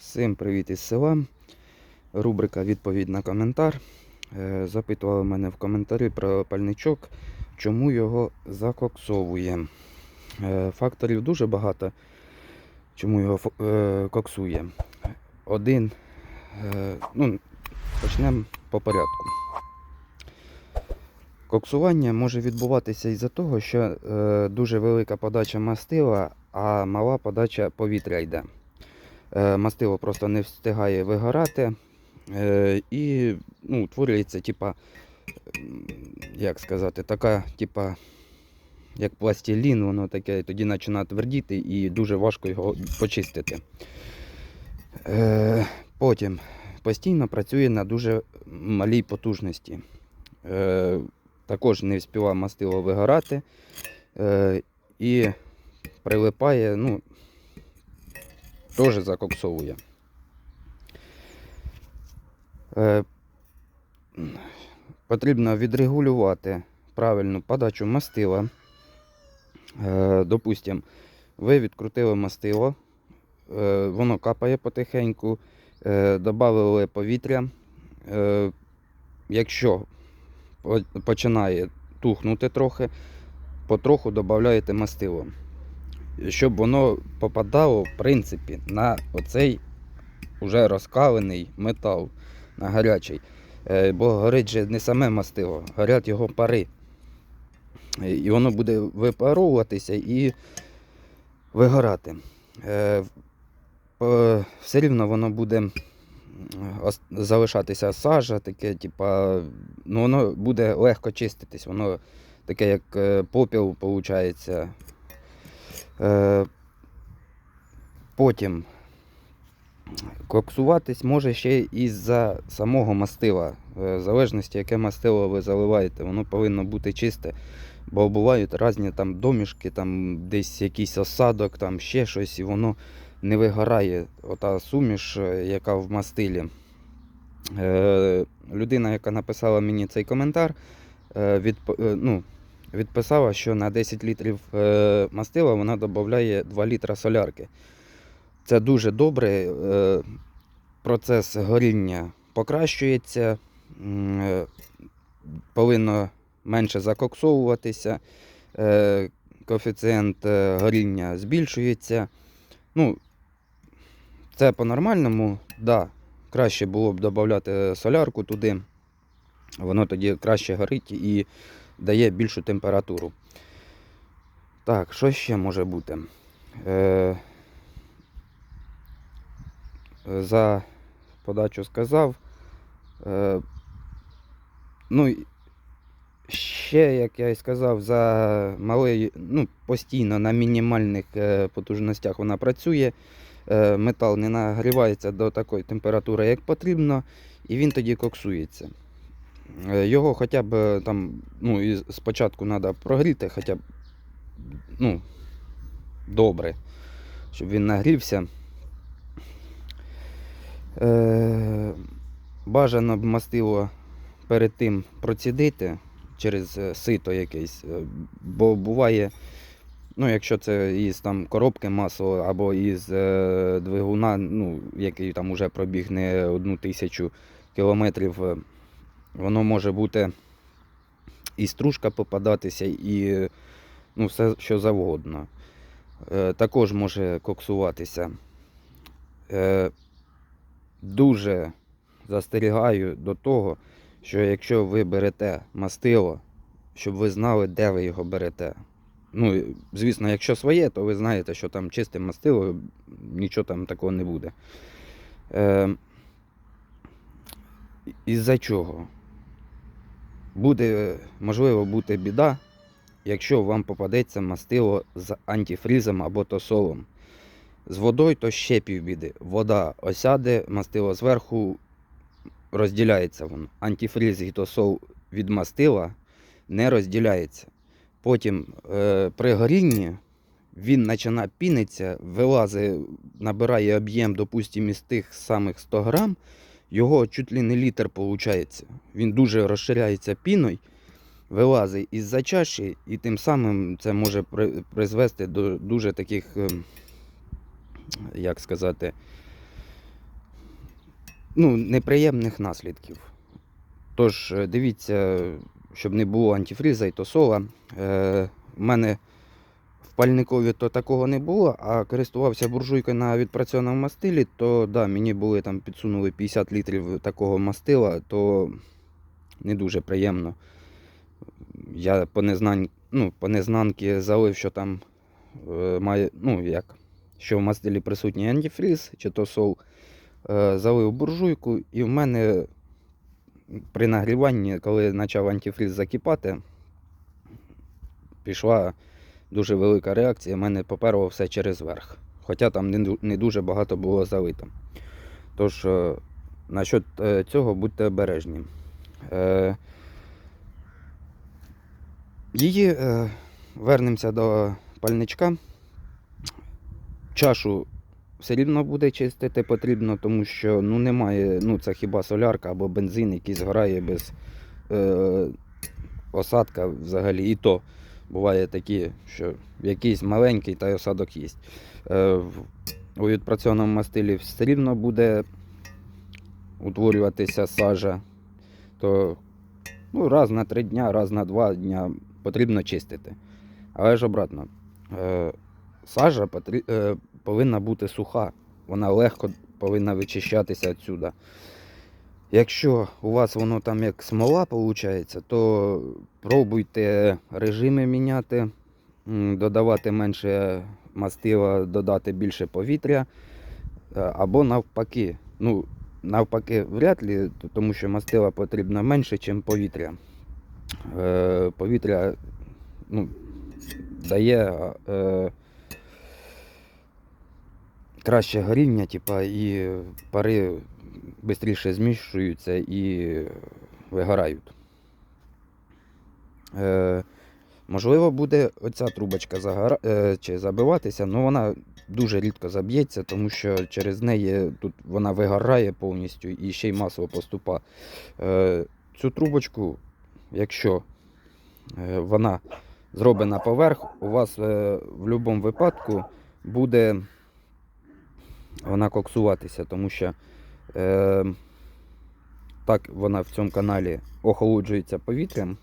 Всім привіт із села. Рубрика Відповідь на коментар. Е, Запитували мене в коментарі про пальничок, чому його закоксовує. Е, Факторів дуже багато, чому його е, коксує. Один, ну, почнемо по порядку. Коксування може відбуватися із-за того, що дуже велика подача мастила, а мала подача повітря йде. Е, мастило просто не встигає вигорати е, і ну, утворюється, типа, як сказати, така, типа, як пластилін, воно таке, тоді починає твердіти і дуже важко його почистити. Е, потім постійно працює на дуже малій потужності. Також не вспіває мастило вигорати і прилипає, ну, теж закоксовує. Е, потрібно відрегулювати правильну подачу мастила. Е, ви відкрутили мастило, е, воно капає потихеньку, е, додали повітря. Якщо починає тухнути трохи, потроху додаєте мастило щоб воно попадало, в принципі, на оцей уже розкалений метал, на гарячий. Е, Бо горить же не саме мастило, горять його пари. Е, І воно буде випаровуватися і вигорати. Е, Все рівно воно буде залишатися сажа, таке, типа, ну воно буде легко чиститись, воно таке, як попіл, виходить. Е, Потім коксуватись може ще із-за самого мастила. Е, В залежності, яке мастило ви заливаєте, воно повинно бути чисте. Бо бувають різні там домішки, там десь якийсь осадок, там ще щось, і воно не вигорає. Ота суміш, е, яка в мастилі. Е, людина, яка написала мені цей коментар, е, ну, відписала, що на 10 літрів е, мастила вона додає 2 літра солярки. Це дуже добре. е, Процес горіння покращується, е, повинно менше закоксовуватися, коефіцієнт горіння збільшується. Ну, це по-нормальному, да, краще було б додати солярку туди. Воно тоді краще горить і дає більшу температуру. Так, що ще може бути? Е, за подачу сказав. Е, ну, ще, як я і сказав, за малий, ну, постійно на мінімальних е, потужностях вона працює. Е, метал не нагрівається до такої температури, як потрібно, і він тоді коксується. Е, Його хоча б е, там, ну, і спочатку треба прогріти, хоча б ну, добре, щоб він нагрівся. Е, бажано б мастило перед тим процідити через е, сито якесь, бо буває, ну, якщо це із там, коробки масла або із е, двигуна, ну, який там уже пробіг не одну тисячу кілометрів, воно може бути і стружка попадатися, і ну, все що завгодно. Е, також може коксуватися. Е, дуже застерігаю до того, що якщо ви берете мастило, щоб ви знали, де ви його берете. Ну, звісно, якщо своє, то ви знаєте, що там чисте мастило, нічого там такого не буде. Е, із-за чого? Буде, можливо, бути біда, якщо вам попадеться мастило з антифрізом або тосолом. З водою то ще півбіди. Вода осяде, мастило зверху розділяється воно. Антифріз і тосол від мастила не розділяється. Потім е, при горінні він починає пінитися, вилазить, набирає об'єм, допустимо, із тих самих 100 грам, його чуть ли не літр виходить. Він дуже розширяється піною, вилазить із-за чаші, і тим самим це може призвести до дуже таких, ем, як сказати, ну, неприємних наслідків. Тож е, дивіться, щоб не було антифріза і тосола. Е, в мене пальникові то такого не було, а користувався буржуйкою на відпрацьованому мастилі, то да, мені були там підсунули 50 літрів такого мастила, то не дуже приємно. Я по, незнань, ну, по незнанки залив, що там е, має, ну як, що в мастилі присутній антифріз чи тосол. Е, залив буржуйку, і в мене при нагріванні, коли почав антифріз закипати, пішла дуже велика реакція. мене поперло все через верх. Хоча там не, дуже багато було залито. Тож, е, насчет е, цього будьте обережні. Е, її вернемося до пальничка. Чашу все рівно буде чистити потрібно, тому що ну, немає, ну це хіба солярка або бензин, який згорає без е, осадка взагалі. І то буває такі, що якийсь маленький та й осадок є. Е, у відпрацьованому мастилі все рівно буде утворюватися сажа, то ну, раз на три дня, раз на два дня потрібно чистити. Але ж обратно, е, сажа е, повинна бути суха, вона легко повинна вичищатися відсюди. Якщо у вас воно там як смола виходить, то пробуйте режими міняти, додавати менше мастила, додати більше повітря, е, або навпаки. Ну, навпаки, вряд ли, тому що мастила потрібно менше, ніж повітря. Е, Повітря ну, дає е, краще горіння, типа, і пари швидше зміщуються і вигорають. Е, можливо, буде оця трубочка загора... е, чи забиватися, але вона дуже рідко заб'ється, тому що через неї тут вона вигорає повністю і ще й масло поступа. Е, цю трубочку, якщо е, вона зроблена поверх, у вас е, в будь-якому випадку буде вона коксуватися, тому що е, так вона в цьому каналі охолоджується повітрям,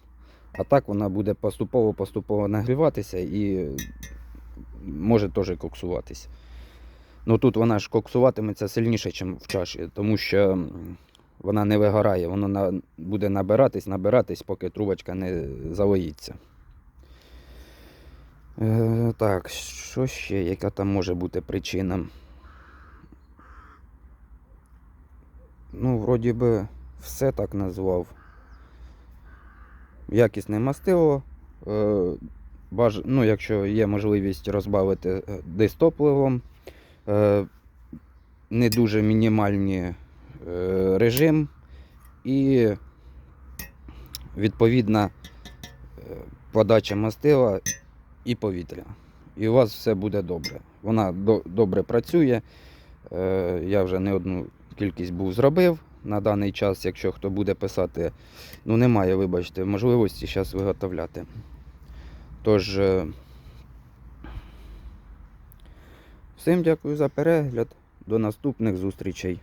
а так вона буде поступово-поступово нагріватися і може теж коксуватися. Ну тут вона ж коксуватиметься сильніше, ніж в чаші, тому що вона не вигорає, воно на, буде набиратись, набиратись, поки трубочка не залоїться. Е, так, що ще? Яка там може бути причина? Ну, вроді би, все так назвав. Якісне мастило. Е, баж... ну, якщо є можливість розбавити е, десь топливом. Е, не дуже мінімальні е, режим і відповідна подача мастила і повітря. І у вас все буде добре. Вона до, добре працює. Я вже не одну кількість був зробив на даний час, якщо хто буде писати, ну немає, вибачте, можливості зараз виготовляти. Тож, е, всім дякую за перегляд. До наступних зустрічей.